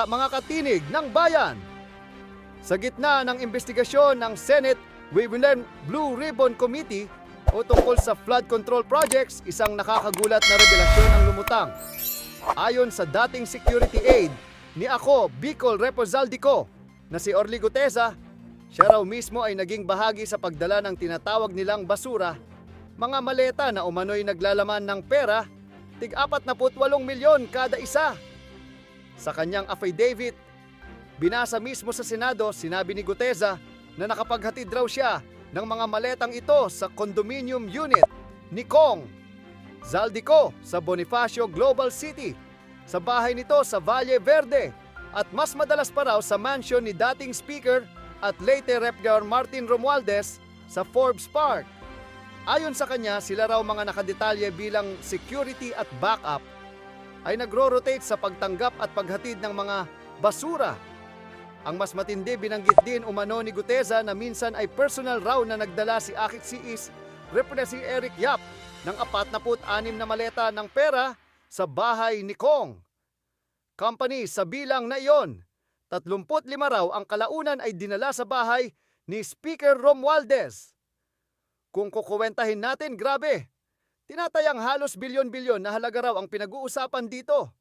balita mga katinig ng bayan. Sa gitna ng investigasyon ng Senate Waveland Blue Ribbon Committee o tungkol sa flood control projects, isang nakakagulat na revelasyon ang lumutang. Ayon sa dating security aide ni ako, Bicol Reposaldiko, na si Orly Gutesa, siya raw mismo ay naging bahagi sa pagdala ng tinatawag nilang basura, mga maleta na umano'y naglalaman ng pera, tig 48 milyon kada isa. Sa kanyang affidavit, binasa mismo sa Senado, sinabi ni Gutesa na nakapaghatid raw siya ng mga maletang ito sa condominium unit ni Kong Zaldico sa Bonifacio Global City, sa bahay nito sa Valle Verde, at mas madalas pa raw sa mansion ni dating Speaker at late Rep. Martin Romualdez sa Forbes Park. Ayon sa kanya, sila raw mga nakadetalye bilang security at backup ay nagro-rotate sa pagtanggap at paghatid ng mga basura. Ang mas matindi binanggit din umano ni Guteza na minsan ay personal raw na nagdala si Akik Siis, rep na si Eric Yap, ng 46 na maleta ng pera sa bahay ni Kong. Company sa bilang na iyon, 35 raw ang kalaunan ay dinala sa bahay ni Speaker Romualdez. Kung kukuwentahin natin, grabe, tinatayang halos bilyon-bilyon na halaga raw ang pinag-uusapan dito.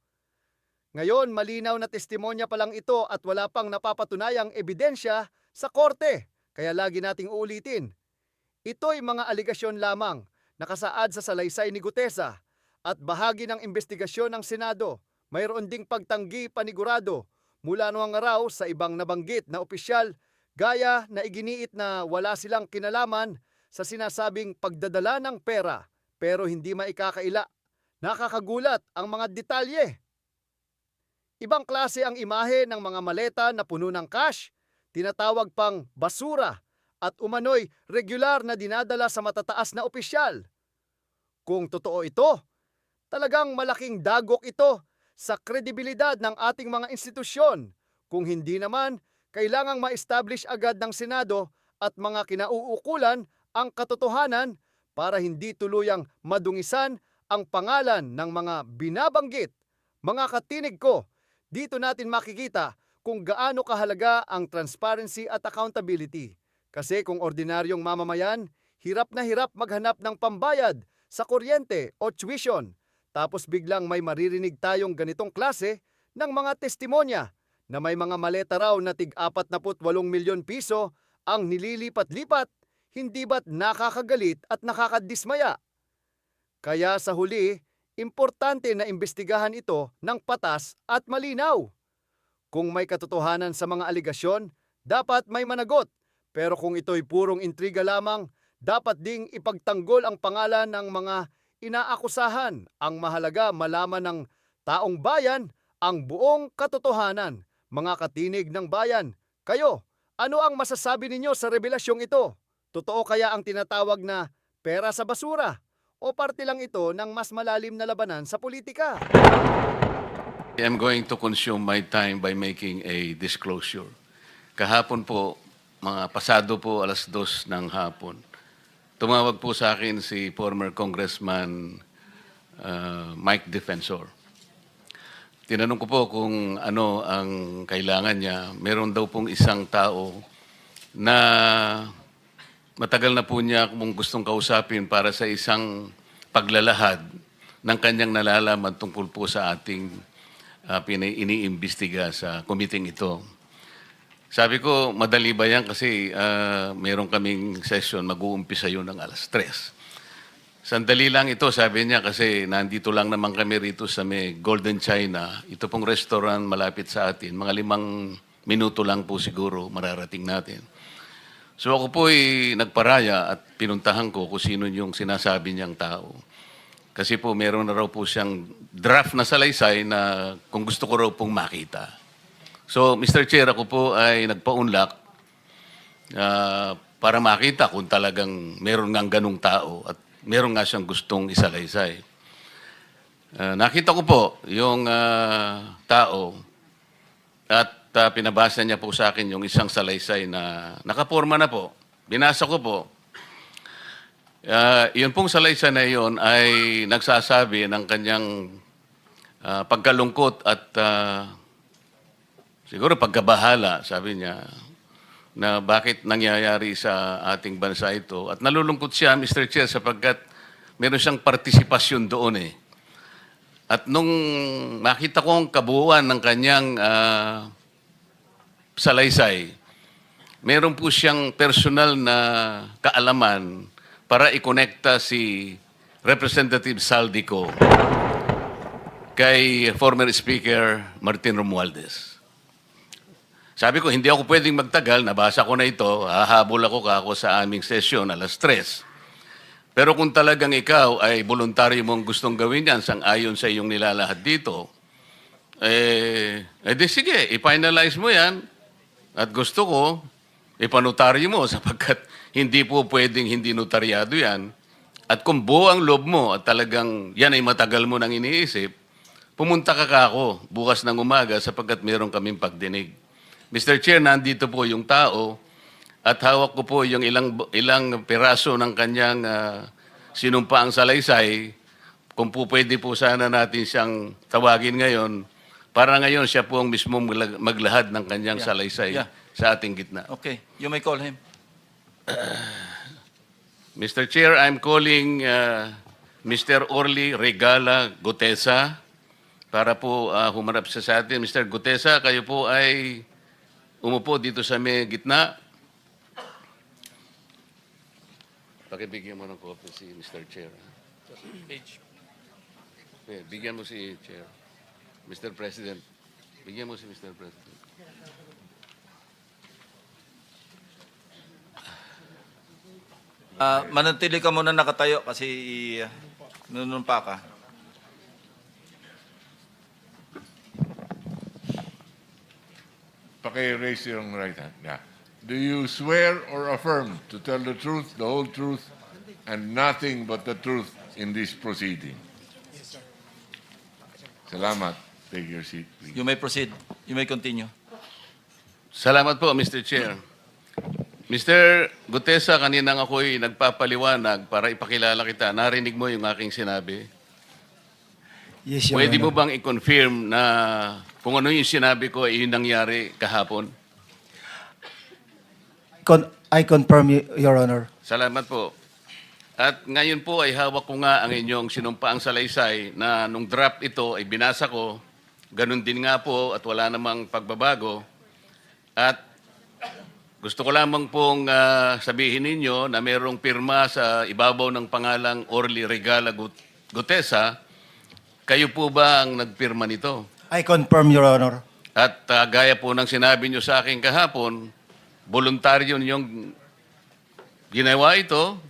Ngayon, malinaw na testimonya pa lang ito at wala pang napapatunayang ebidensya sa korte, kaya lagi nating uulitin. Ito'y mga aligasyon lamang nakasaad sa salaysay ni Gutesa at bahagi ng investigasyon ng Senado. Mayroon ding pagtanggi panigurado mula noong araw sa ibang nabanggit na opisyal gaya na iginiit na wala silang kinalaman sa sinasabing pagdadala ng pera pero hindi maikakaila. Nakakagulat ang mga detalye. Ibang klase ang imahe ng mga maleta na puno ng cash, tinatawag pang basura at umano'y regular na dinadala sa matataas na opisyal. Kung totoo ito, talagang malaking dagok ito sa kredibilidad ng ating mga institusyon. Kung hindi naman, kailangang ma-establish agad ng Senado at mga kinauukulan ang katotohanan para hindi tuluyang madungisan ang pangalan ng mga binabanggit. Mga katinig ko, dito natin makikita kung gaano kahalaga ang transparency at accountability. Kasi kung ordinaryong mamamayan, hirap na hirap maghanap ng pambayad sa kuryente o tuition. Tapos biglang may maririnig tayong ganitong klase ng mga testimonya na may mga maleta raw na tig 48 milyon piso ang nililipat-lipat, hindi ba't nakakagalit at nakakadismaya? Kaya sa huli, importante na imbestigahan ito ng patas at malinaw. Kung may katotohanan sa mga aligasyon, dapat may managot. Pero kung ito'y purong intriga lamang, dapat ding ipagtanggol ang pangalan ng mga inaakusahan. Ang mahalaga malaman ng taong bayan ang buong katotohanan. Mga katinig ng bayan, kayo, ano ang masasabi ninyo sa revelasyong ito? Totoo kaya ang tinatawag na pera sa basura? O parte lang ito ng mas malalim na labanan sa politika? I am going to consume my time by making a disclosure. Kahapon po, mga pasado po alas dos ng hapon, tumawag po sa akin si former Congressman uh, Mike Defensor. Tinanong ko po kung ano ang kailangan niya. Meron daw pong isang tao na matagal na po niya kung gustong kausapin para sa isang paglalahad ng kanyang nalalaman tungkol po sa ating uh, iniimbestiga sa committee ito. Sabi ko, madali ba yan kasi ah, meron kaming session, mag-uumpisa yun ng alas 3. Sandali lang ito, sabi niya, kasi nandito lang naman kami rito sa may Golden China. Ito pong restaurant malapit sa atin. Mga limang minuto lang po siguro mararating natin. So ako po ay nagparaya at pinuntahan ko kung sino yung sinasabi niyang tao. Kasi po meron na raw po siyang draft na salaysay na kung gusto ko raw pong makita. So Mr. Chair, ako po ay nagpaunlak ah, para makita kung talagang meron ngang ganong tao at meron nga siyang gustong isalaysay. Ah, nakita ko po yung ah, tao at ah, pinabasa niya po sa akin yung isang salaysay na nakaporma na po. Binasa ko po. Ah, yun pong salaysay na yun ay nagsasabi ng kanyang ah, pagkalungkot at ah, siguro pagkabahala, sabi niya, na bakit nangyayari sa ating bansa ito. At nalulungkot siya, Mr. Chair, sapagkat meron siyang partisipasyon doon eh. At nung makita ko ang kabuuan ng kanyang ah, salaysay, meron po siyang personal na kaalaman para ikonekta si Representative Saldico kay former Speaker Martin Romualdez. Sabi ko, hindi ako pwedeng magtagal, nabasa ko na ito, hahabol ako kako sa aming sesyon alas tres. Pero kung talagang ikaw ay voluntaryo mong gustong gawin yan sang ayon sa iyong nilalahad dito, eh, eh di sige, i-finalize mo yan. At gusto ko, ipanutaryo mo sapagkat hindi po pwedeng hindi notaryado yan. At kung buo ang loob mo at talagang yan ay matagal mo nang iniisip, pumunta ka kako bukas ng umaga sapagkat meron kaming pagdinig. Mr. Chair, nandito po yung tao at hawak ko po yung ilang ilang piraso ng kanyang ah, sinumpaang salaysay. Kung po pwede po sana natin siyang tawagin ngayon para ngayon siya po ang mismo magla- maglahad ng kanyang Yeah. salaysay Yeah. sa ating gitna. Okay, you may call him. Mr. Chair, I'm calling uh, Mr. Orly Regala Gutesa para po uh, humarap siya sa atin. Mr. Gutesa, kayo po ay umupo dito sa may gitna. Pakibigyan mo ng copy si Mr. Chair. Page. Okay, bigyan mo si Chair. Mr. President. Bigyan mo si Mr. President. Ah, manatili ka muna nakatayo kasi uh, nunumpa ka. Paki-raise your right hand. Yeah. Do you swear or affirm to tell the truth, the whole truth, and nothing but the truth in this proceeding? Yes, sir. Salamat. Take your seat, please. You may proceed. You may continue. Salamat po, Mr. Chair. Mr. Gutesa, kanina ako'y nagpapaliwanag para ipakilala kita. Narinig mo yung aking sinabi. Yes, Your Pwede mo Honor. bang i-confirm na kung ano yung sinabi ko ay yung nangyari kahapon? Con- I confirm, y- Your Honor. Salamat po. At ngayon po ay hawak ko nga ang inyong sinumpaang salaysay na nung draft ito ay binasa ko. Ganun din nga po at wala namang pagbabago. At gusto ko lamang pong ah, sabihin ninyo na mayroong pirma sa ibabaw ng pangalang Orly Regala Gut- Gutesa. Kayo po ba ang nagpirma nito? I confirm, Your Honor. At ah, gaya po ng sinabi nyo sa akin kahapon, voluntaryo yung ginawa ito.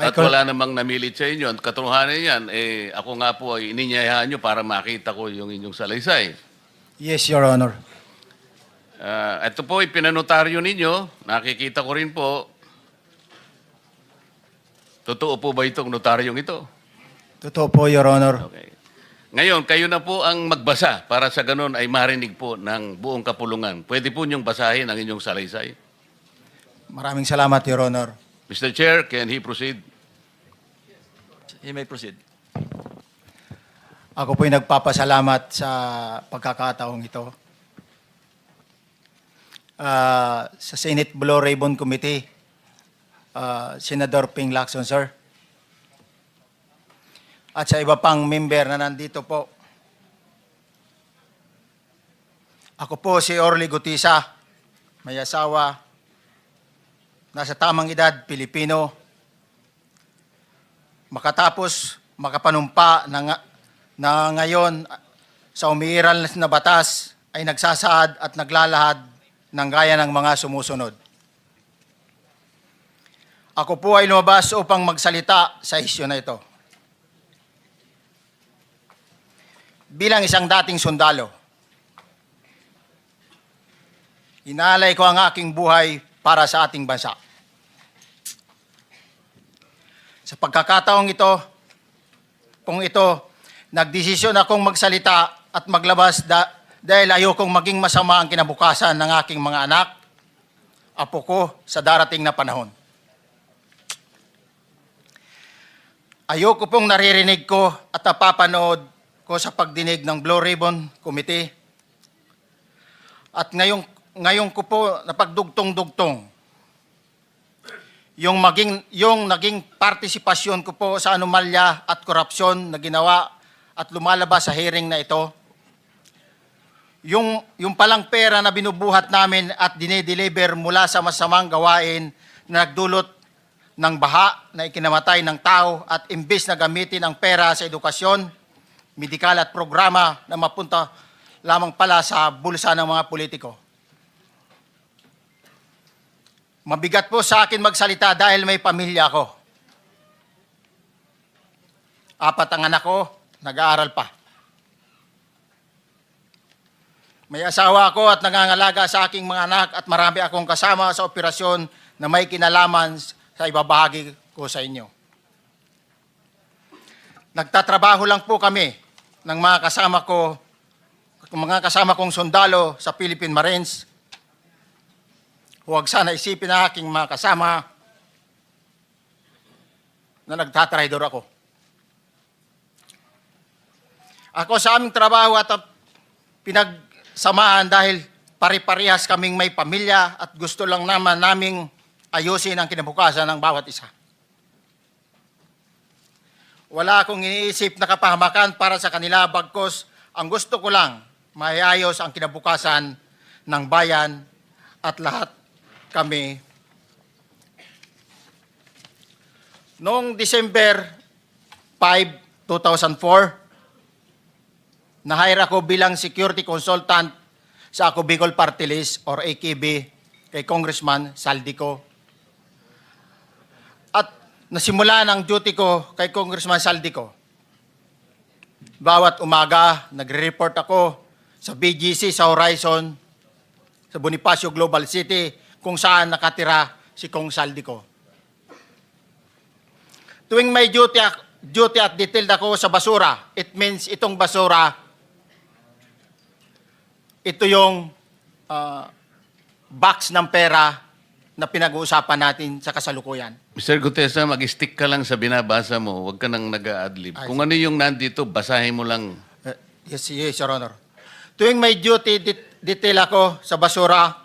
At wala namang namilit sa inyo. At katotohanan yan, eh, ako nga po ay ininyayahan nyo para makita ko yung inyong salaysay. Yes, Your Honor. Ah, ito po ay pinanotaryo ninyo. Nakikita ko rin po. Totoo po ba itong notaryong ito? Totoo po, Your Honor. Okay. Ngayon, kayo na po ang magbasa para sa ganun ay marinig po ng buong kapulungan. Pwede po niyong basahin ang inyong salaysay. Maraming salamat, Your Honor. Mr. Chair, can he proceed? You may proceed. Ako po'y nagpapasalamat sa pagkakataong ito. Ah, sa Senate Blue Ribbon Committee, ah, Senador Ping Lacson, sir. At sa iba pang member na nandito po. Ako po si Orly Gutisa, may asawa, nasa tamang edad, Pilipino, makatapos makapanumpa na, na ngayon sa umiiral na batas ay nagsasaad at naglalahad ng gaya ng mga sumusunod. Ako po ay lumabas upang magsalita sa isyu na ito. Bilang isang dating sundalo, inaalay ko ang aking buhay para sa ating bansa. Sa pagkakataong ito, kung ito, nagdesisyon akong magsalita at maglabas da- dahil ayokong maging masama ang kinabukasan ng aking mga anak, apo ko sa darating na panahon. Ayoko pong naririnig ko at napapanood ko sa pagdinig ng Blue Ribbon Committee At ngayong, ngayon ko po napagdugtong-dugtong yung maging yung naging partisipasyon ko po sa anomalya at korupsyon na ginawa at lumalabas sa hearing na ito. Yung yung palang pera na binubuhat namin at dinedeliver mula sa masamang gawain na nagdulot ng baha na ikinamatay ng tao at imbes na gamitin ang pera sa edukasyon, medikal at programa na mapunta lamang pala sa bulsa ng mga politiko. Mabigat po sa akin magsalita dahil may pamilya ako. Apat ang anak ko, nag-aaral pa. May asawa ako at nangangalaga sa aking mga anak at marami akong kasama sa operasyon na may kinalaman sa ibabahagi ko sa inyo. Nagtatrabaho lang po kami ng mga kasama ko, mga kasama kong sundalo sa Philippine Marines Huwag sana isipin ng aking mga kasama na nagtatraidor ako. Ako sa aming trabaho at pinagsamahan dahil pari-parihas kaming may pamilya at gusto lang naman naming ayusin ang kinabukasan ng bawat isa. Wala akong iniisip na kapahamakan para sa kanila bagkos ang gusto ko lang maayos ang kinabukasan ng bayan at lahat kami noong December 5, 2004, na-hire ako bilang security consultant sa Ako Bicol Party List or AKB kay Congressman Saldico. At nasimula ng duty ko kay Congressman Saldico. Bawat umaga, nagre-report ako sa BGC sa Horizon, sa Bonifacio Global City, kung saan nakatira si Kong Saldico. Tuwing may duty, duty at detailed ako sa basura, it means itong basura, ito yung ah, box ng pera na pinag-uusapan natin sa kasalukuyan. Mr. Gutesa, mag-stick ka lang sa binabasa mo. Huwag ka nang nag-a-adlib. Ay, Kung ano yung nandito, basahin mo lang. Eh, Yes, yes, Your Honor. Tuwing may duty det- detail ako sa basura,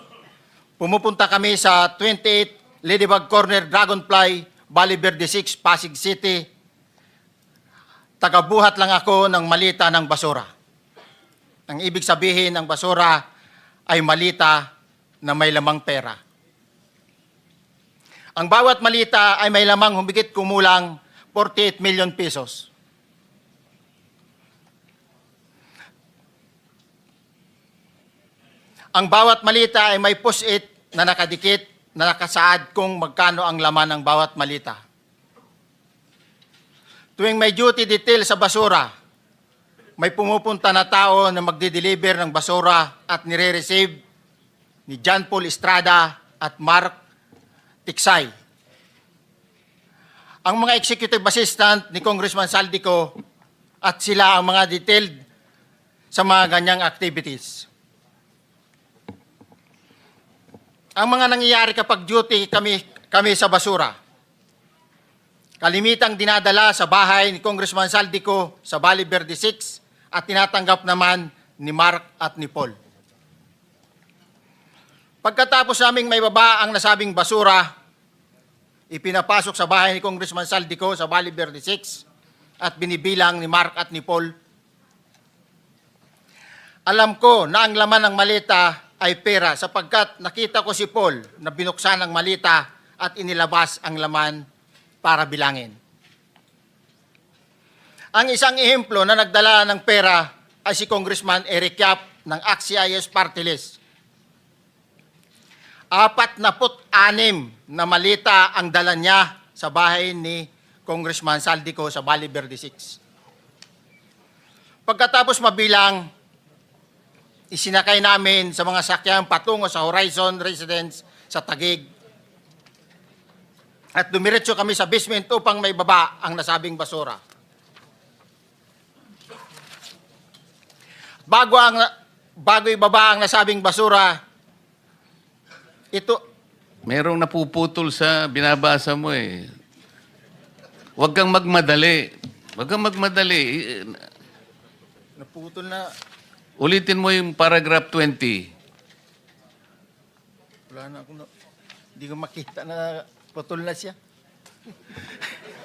pumupunta kami sa 28 Ladybug Corner, Dragonfly, Valley Verde 6, Pasig City. Tagabuhat lang ako ng malita ng basura. Ang ibig sabihin ng basura ay malita na may lamang pera. Ang bawat malita ay may lamang humigit kumulang 48 million pesos. Ang bawat malita ay may push-it na nakadikit na nakasaad kung magkano ang laman ng bawat malita. Tuwing may duty detail sa basura, may pumupunta na tao na magdi-deliver ng basura at nire-receive ni John Paul Estrada at Mark Tiksay. Ang mga executive assistant ni Congressman Saldico at sila ang mga detailed sa mga ganyang activities. Ang mga nangyayari kapag duty kami, kami sa basura. Kalimitang dinadala sa bahay ni Congressman Saldico sa Valley Verde 6 at tinatanggap naman ni Mark at ni Paul. Pagkatapos naming may baba ang nasabing basura, ipinapasok sa bahay ni Congressman Saldico sa Valley Verde 6 at binibilang ni Mark at ni Paul. Alam ko na ang laman ng malita ay pera sapagkat nakita ko si Paul na binuksan ang malita at inilabas ang laman para bilangin. Ang isang ehemplo na nagdala ng pera ay si Congressman Eric Yap ng AXIS Party List. Apat na put anim na malita ang dala niya sa bahay ni Congressman Saldico sa Valley Verde 6. Pagkatapos mabilang, isinakay namin sa mga sakyan patungo sa Horizon Residence sa Tagig. At dumiretso kami sa basement upang may baba ang nasabing basura. Bago ang bago ibaba ang nasabing basura, ito Merong napuputol sa binabasa mo eh. Huwag kang magmadali. Huwag kang magmadali. Naputol na Ulitin mo yung paragraph 20. Wala na akong, hindi ko makita na putol na siya.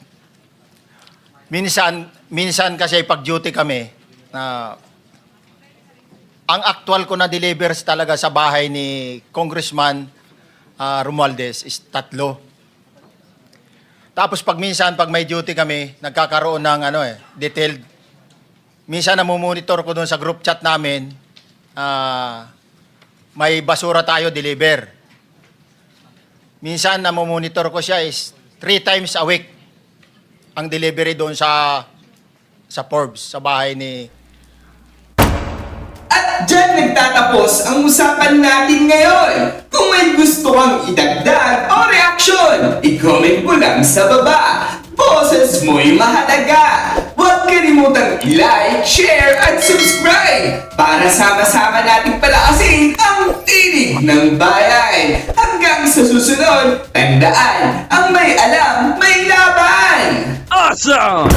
minsan, minsan kasi pag-duty kami, na ang actual ko na delivers talaga sa bahay ni Congressman ah, Romualdez is tatlo. Tapos pag minsan, pag may duty kami, nagkakaroon ng ano eh, detailed. Minsan namumonitor ko doon sa group chat namin, ah, may basura tayo deliver. Minsan namomonitor ko siya is three times a week ang delivery doon sa sa Forbes, sa bahay ni At dyan nagtatapos tapos ang usapan natin ngayon. Kung may gusto kang idagdag o reaksyon, i-comment mo lang sa baba. Boses mo'y mahalaga. Huwag kalimutang i-like, share, at subscribe para sama-sama nating palakasin ang tinig ng bayan. Hanggang sa susunod, tandaan, ang may alam, may laban! Awesome!